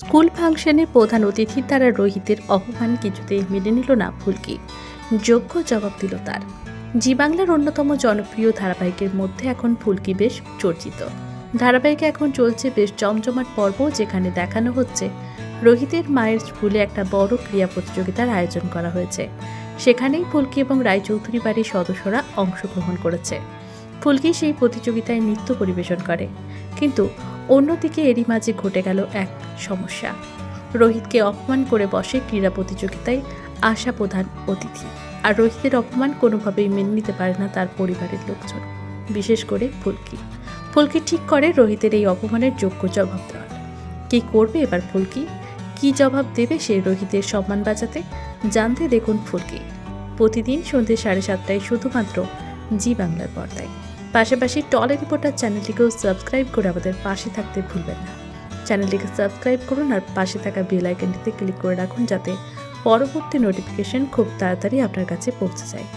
School ফাংশনের প্রধান অতিথির দ্বারা রোহিতের অপমান কিছুতেই মেনে নিল না ফুলকি। যোগ্য জবাব দিল তার। জি বাংলার অন্যতম জনপ্রিয় ধারাবাহিকের মধ্যে এখন ফুলকি বেশ চর্চিত। ধারাবাহিকে এখন চলছে বেশ জমজমাট পর্ব যেখানে দেখানো হচ্ছে রোহিতের মায়ের স্কুলে একটা বড় ক্রীড়া প্রতিযোগিতার আয়োজন করা হয়েছে। সেখানেই ফুলকি এবং রায়চৌধুরী বাড়ির সদস্যরা অংশগ্রহণ করেছে। ফুলকি সেই প্রতিযোগিতায় নৃত্য পরিবেশন করে। কিন্তু অন্যদিকে এরই মাঝে ঘটে গেল এক সমস্যা। রোহিতকে অপমান করে বসে ক্রীড়া প্রতিযোগিতায় আশা প্রধান অতিথি। আর রোহিতের অপমান কোনোভাবেই মেনে নিতে পারে না তার পরিবারের লোকজন। বিশেষ করে ফুলকি। ফুলকি ঠিক করে রোহিতের এই অপমানের যোগ্য জবাব দেওয়ার। কি করবে এবার ফুলকি? কি জবাব দেবে সে রোহিতের সম্মান বাঁচাতে? জানতে দেখুন ফুলকি। প্রতিদিন সন্ধ্যে সাড়ে সাতটায় শুধুমাত্র জি বাংলার পর্দায়। পাশাপাশি টলে রিপোর্টার চ্যানেলটিকেও সাবস্ক্রাইব করে আমাদের পাশে থাকতে ভুলবেন না। চ্যানেলটিকে সাবস্ক্রাইব করুন আর পাশে থাকা বেল আইকনটিতে ক্লিক করে রাখুন যাতে পরবর্তী নোটিফিকেশন খুব তাড়াতাড়ি আপনার কাছে পৌঁছে যায়।